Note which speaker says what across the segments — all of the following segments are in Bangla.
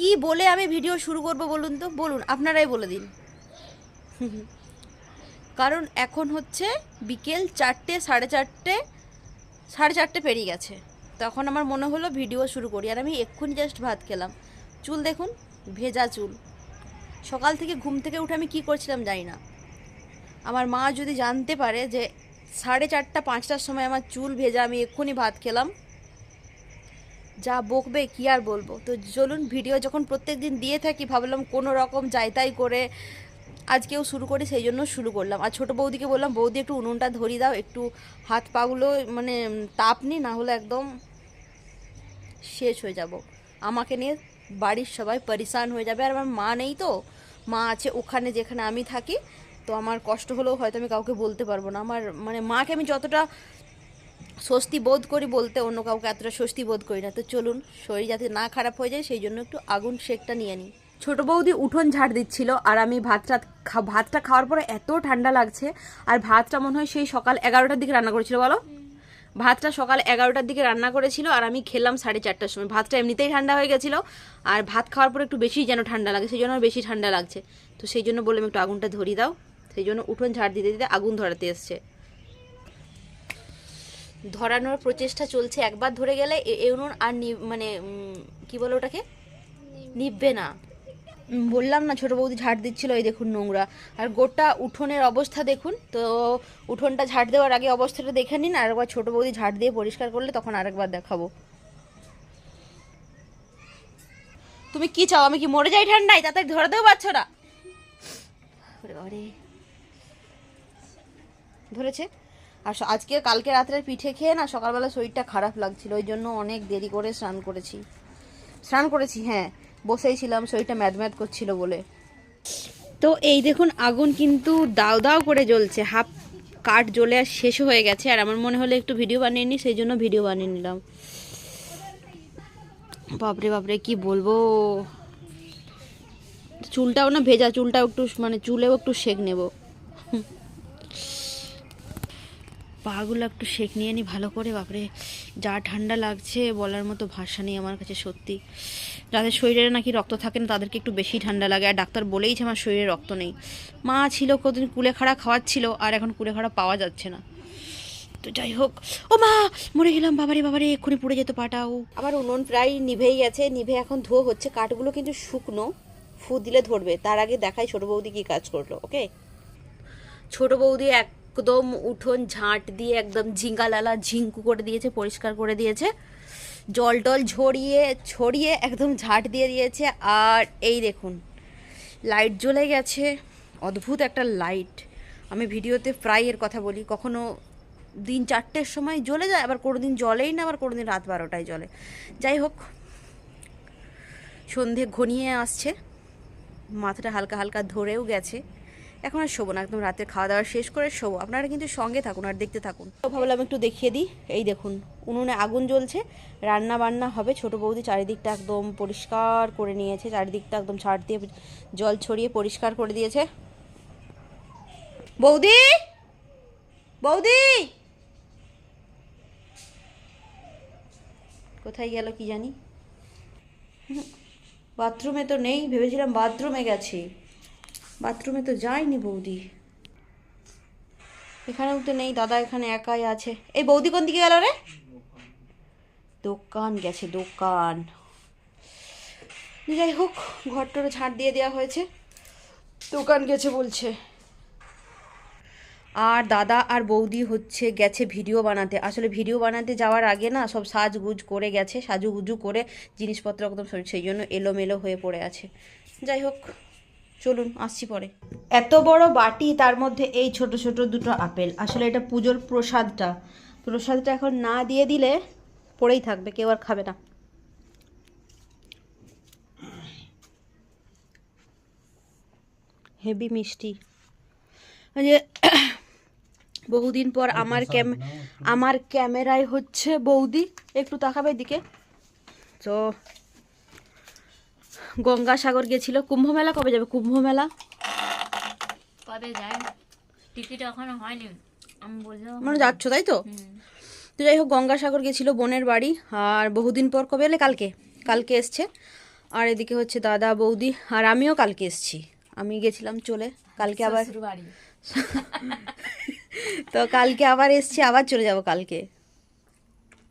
Speaker 1: কি বলে আমি ভিডিও শুরু করব বলুন তো? বলুন, আপনারাই বলে দিন। কারণ এখন হচ্ছে বিকেল চারটে, সাড়ে চারটে সাড়ে চারটে পেরিয়ে গেছে। তখন আমার মনে হলো ভিডিও শুরু করি, আর আমি এক্ষুনি জাস্ট ভাত খেলাম। চুল দেখুন, ভেজা চুল। সকাল থেকে ঘুম থেকে উঠে আমি কি করছিলাম জানি না। আমার মা যদি জানতে পারে যে সাড়ে চারটা, পাঁচটার সময় আমার চুল ভেজা, আমি এক্ষুনি ভাত খেলাম। যা বকবে কি আর বলব? তো চলুন, ভিডিও যখন প্রত্যেক দিন দিয়ে থাকি, ভাবলাম কোনো রকম যাই তাই করে আজকেও শুরু করি, সেই জন্য শুরু করলাম। আর ছোটো বৌদিকে বললাম, বৌদি একটু উনুনটা ধরিয়ে দাও, একটু হাত পাগুলো মানে তাপ নি, না হলে একদম শেষ হয়ে যাব। আমাকে নিয়ে বাড়ির সবাই পরিশান হয়ে যাবে। আর আমার মা নেই তো, মা আছে ওখানে যেখানে আমি থাকি। তো আমার কষ্ট হলেও হয়তো আমি কাউকে বলতে পারব না। আমার মানে মাকে আমি যতটা স্বস্তি বোধ করি বলতে অন্য কাউকে এতটা স্বস্তি বোধ করি না। তো চলুন, শরীর যাতে না খারাপ হয়ে যায় সেই জন্য একটু আগুন শেকটা নিয়ে নিই। ছোট বৌদি উঠোন ঝাড় দিচ্ছিল আর আমি ভাতটা খা- ভাতটা খাওয়ার পরে এত ঠান্ডা লাগছে আর ভাতটা মনে হয় সেই সকাল এগারোটার দিকে রান্না করেছিল বলো? ভাতটা সকাল এগারোটার দিকে রান্না করেছিল আর আমি খেলাম সাড়ে চারটার সময়। ভাতটা এমনিতেই ঠান্ডা হয়ে গেছিল আর ভাত খাওয়ার পরে একটু বেশি যেন ঠান্ডা লাগে, সেই জন্য বেশি ঠান্ডা লাগছে। তো সেই জন্য বললাম একটু আগুনটা ধরিয়ে দাও। সেই জন্য উঠোন ঝাড় দিতে দিতে আগুন ধরাতে এসছে। ধরানোর প্রচেষ্টা চলছে। একবার ধরে গেলে এ- এ উনুন আর নি- মানে কি বলো ওটাকে? নিববে না। বললাম না, ছোট বৌদি ঝাড় দিচ্ছিল, এই দেখুন নোংরা। আর গোটা উঠোনের অবস্থা দেখুন, তো উঠোনটা ঝাড় দেওয়ার আগে অবস্থাটা দেখে নিন, আর একবার ছোট বৌদি ঝাড় দিয়ে পরিষ্কার করলে তখন আরেকবার দেখাবো। তুমি কি চাও, আমি কি মরে যাই ঠান্ডায়? তাতে ধরে দেবো বাচ্চারা। ধরেছে? আর আজকে কালকে রাত্রের পিঠে খেয়ে না সকালবেলা শরীরটা খারাপ লাগছিল, ওই জন্য অনেক দেরি করে স্নান করেছি। স্নান করেছি হ্যাঁ বসেই ছিলাম, শরীরটা ম্যাদ ম্যাদ করছিল বলে। তো এই দেখুন, আগুন কিন্তু দাও দাও করে জ্বলছে, হাফ কাঠ জ্বলে আর শেষ হয়ে গেছে, আর আমার মনে হলো একটু ভিডিও বানিয়ে নিই, সেই জন্য ভিডিও বানিয়ে নিলাম। বাপরে বাপরে, কি বলব? চুলটাও না ভেজা, চুলটাও একটু মানে চুলেও একটু শেক নেব। পাগুলো একটু শেক নিয়ে নি ভালো করে। বাপরে যা ঠান্ডা লাগছে বলার মতো ভাষা নেই আমার কাছে সত্যি। যাদের শরীরে নাকি রক্ত থাকে না তাদেরকে একটু বেশি ঠান্ডা লাগে। আর ডাক্তার বলেইছে আমার শরীরে রক্ত নেই। মা ছিল কতদিন কুলেখাড়া খাওয়াচ্ছিল আর এখন কুলেখাড়া পাওয়া যাচ্ছে না। তো যাই হোক। ও মা মরে গেলাম। বাবারে বাবারে এক্ষুনি পুড়ে যেত পাটাও আমার উনুন প্রায় নিভেই গেছে। নিভে এখন ধুয়ো হচ্ছে। কাঠগুলো কিন্তু শুকনো। ফু দিলে ধরবে। তার আগে দেখাই ছোট বৌদি কি কাজ করল ওকে? ছোট বৌদি একদম উঠোন ঝাঁট দিয়ে একদম ঝিঙ্গালালা ঝিঙ্কু করে দিয়েছে, পরিষ্কার করে দিয়েছে। জল টল ঝরিয়ে, ছড়িয়ে একদম ঝাঁট দিয়ে দিয়েছে। আর এই দেখুন, লাইট জ্বলে গেছে। অদ্ভুত একটা লাইট। আমি ভিডিওতে প্রায় এর কথা বলি, কখনো দিন চারটের সময় জ্বলে যায়, আবার কোনো দিন জ্বলেই না, আবার কোনো দিন রাত বারোটায় জ্বলে। যাই হোক, সন্ধে ঘনিয়ে আসছে। মাথাটা হালকা হালকা ধরেও গেছে। এখন আর শোবো না, একদম রাতের খাওয়া দাওয়া শেষ করে শোবো। আপনারা কিন্তু সঙ্গে থাকুন আর দেখতে থাকুন। তো ভাবলাম একটু দেখিয়ে দিই। এই দেখুন, উনুনে আগুন জ্বলছে রান্না বান্না হবে। ছোট বৌদি চারিদিকটা একদম পরিষ্কার করে নিয়েছে, চারিদিকটা একদম ছাড় দিয়ে জল ছড়িয়ে পরিষ্কার করে দিয়েছে। বৌদি! বৌদি! কোথায় গেল কি জানি? বাথরুমে তো নেই, ভেবেছিলাম বাথরুমে গেছে। বাথরুমে তো যায়নি বৌদি। এখানেও তো নেই, দাদা এখানে একাই আছে। এই বৌদি কোন দিকে গেল রে? দোকান গেছে, দোকান। যাই হোক ঘরটারে ঝাঁট দিয়ে দেওয়া হয়েছে। দোকান গেছে বলছে। আর দাদা আর বৌদি হচ্ছে গেছে ভিডিও বানাতে। আসলে ভিডিও বানাতে যাওয়ার আগে না সব সাজগুজ করে গেছে, সাজুগুজু করে জিনিসপত্র একদম সেই জন্য এলোমেলো হয়ে পড়ে আছে। যাই হোক চলুন আসছি পরে। এত বড় বাটি তার মধ্যে এই ছোট ছোট দুটো আপেল। আসলে এটা পুজোর প্রসাদটা। প্রসাদটা এখন না দিয়ে দিলে পড়েই থাকবে কেউ আর খাবে না। হেভি মিষ্টি। যে বহুদিন পর আমার ক্যাম আমার ক্যামেরায় হচ্ছে বৌদি। একটু তাকাবে দিকে তো গঙ্গাসাগর গেছিল। কুম্ভ মেলা কবে যাবে? কুম্ভ মেলা
Speaker 2: কবে যায় টিকিট এখনও হয়নি। আমি বললাম
Speaker 1: মানে যাচ্ছ তাই তো? তো যাই হোক গঙ্গাসাগর গেছিল বোনের বাড়ি। আর বহুদিন পর কবে? এলে কালকে। কালকে এসছে। আর এদিকে হচ্ছে দাদা বৌদি আর আমিও কালকে এসেছি। আমি গেছিলাম চলে। কালকে আবার
Speaker 2: বাড়ি।
Speaker 1: তো কালকে আবার এসছি আবার চলে যাব কালকে।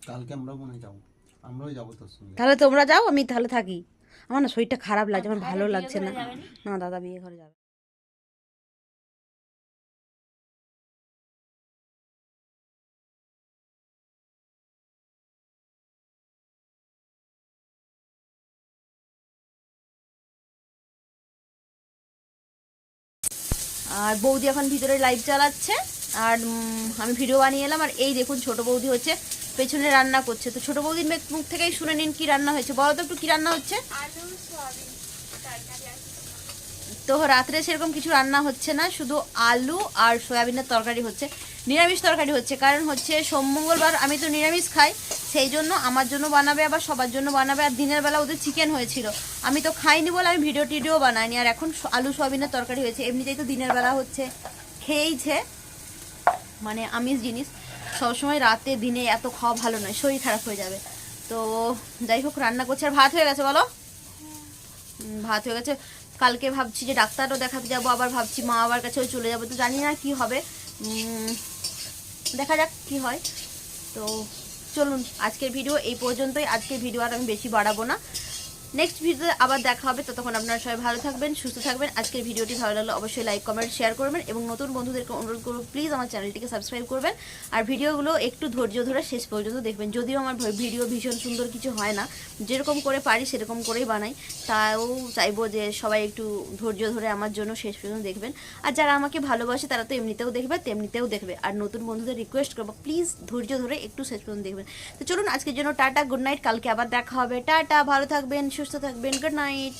Speaker 3: কালকে আমরাও মনে হয় যাব। আমরাও যাব তোর সঙ্গে।
Speaker 1: তাহলে তোমরা যাও আমি তাহলে থাকি। আমার না শরীরটা খারাপ লাগছে আমার ভালো লাগছে না। না দাদা বিয়ে ঘরে যাবে। আর বৌদি এখন ভিতরে লাইভ চালাচ্ছে আর আমি ভিডিও বানিয়ে এলাম আর এই দেখুন ছোট বৌদি হচ্ছে পেছনে রান্না করছে। তো ছোট বৌদির মুখ থেকেই শুনে নিন কি রান্না হয়েছে। বলো তো একটু কি রান্না হচ্ছে? তো রাত্রে সেরকম কিছু রান্না হচ্ছে না, শুধু আলু আর সয়াবিনের তরকারি হচ্ছে। নিরামিষ তরকারি হচ্ছে, কারণ হচ্ছে সোম, মঙ্গলবার আমি তো নিরামিষ খাই, সেই জন্য আমার জন্য বানাবে, আবার সবার জন্য বানাবে, আর দিনের বেলা ওদের চিকেন হয়েছিল। আমি তো খাইনি বলে আমি ভিডিও টিডিও বানাইনি, আর এখন আলু সয়াবিনের তরকারি হয়েছে। এমনিতেই তো দিনের বেলা হচ্ছে, খেয়েইছে মানে আমিষ জিনিস। সবসময় রাতে, দিনে এত খাওয়া ভালো নয়, শরীর খারাপ হয়ে যাবে। তো যাই হোক, রান্না করছে। আর ভাত হয়ে গেছে, বলো? ভাত হয়ে গেছে। কালকে ভাবছি যে ডাক্তারও দেখাতে যাব, আবার ভাবছি মা বাবার কাছেও চলে যাব। তো জানি না কি হবে। দেখা যাক কি হয়। তো চলুন, আজকের ভিডিও এই পর্যন্তই। আজকের ভিডিও আর আমি বেশি বাড়াবো না। নেক্সট ভিডিওতে আবার দেখা হবে। ততক্ষণ আপনারা সবাই ভালো থাকবেন, সুস্থ থাকবেন। আজকের ভিডিওটি ভালো লাগলে অবশ্যই লাইক কমেন্ট শেয়ার করবেন এবং নতুন বন্ধুদেরকে অনুরোধ করব প্লিজ আমার চ্যানেলটিকে সাবস্ক্রাইব করবেন। আর ভিডিওগুলো একটু ধৈর্য ধরে শেষ পর্যন্ত দেখবেন। যদিও আমার ভিডিও ভীষণ সুন্দর কিছু হয় না। যেরকম করে পারি সেরকম করেই বানাই। তাও চাইব যে সবাই একটু ধৈর্য ধরে আমার জন্য শেষ পর্যন্ত দেখবেন। আর যারা আমাকে ভালোবাসে তারা তো এমনিতেও দেখবে, তেমনিতেও দেখবে। আর নতুন বন্ধুদের রিকোয়েস্ট করব প্লিজ ধৈর্য ধরে একটু শেষ পর্যন্ত দেখবেন। তো চলুন, আজকের জন্য টাটা গুড নাইট কালকে আবার দেখা হবে। টাটা, ভালো থাকবেন সুস্থ থাকবেন গুড নাইট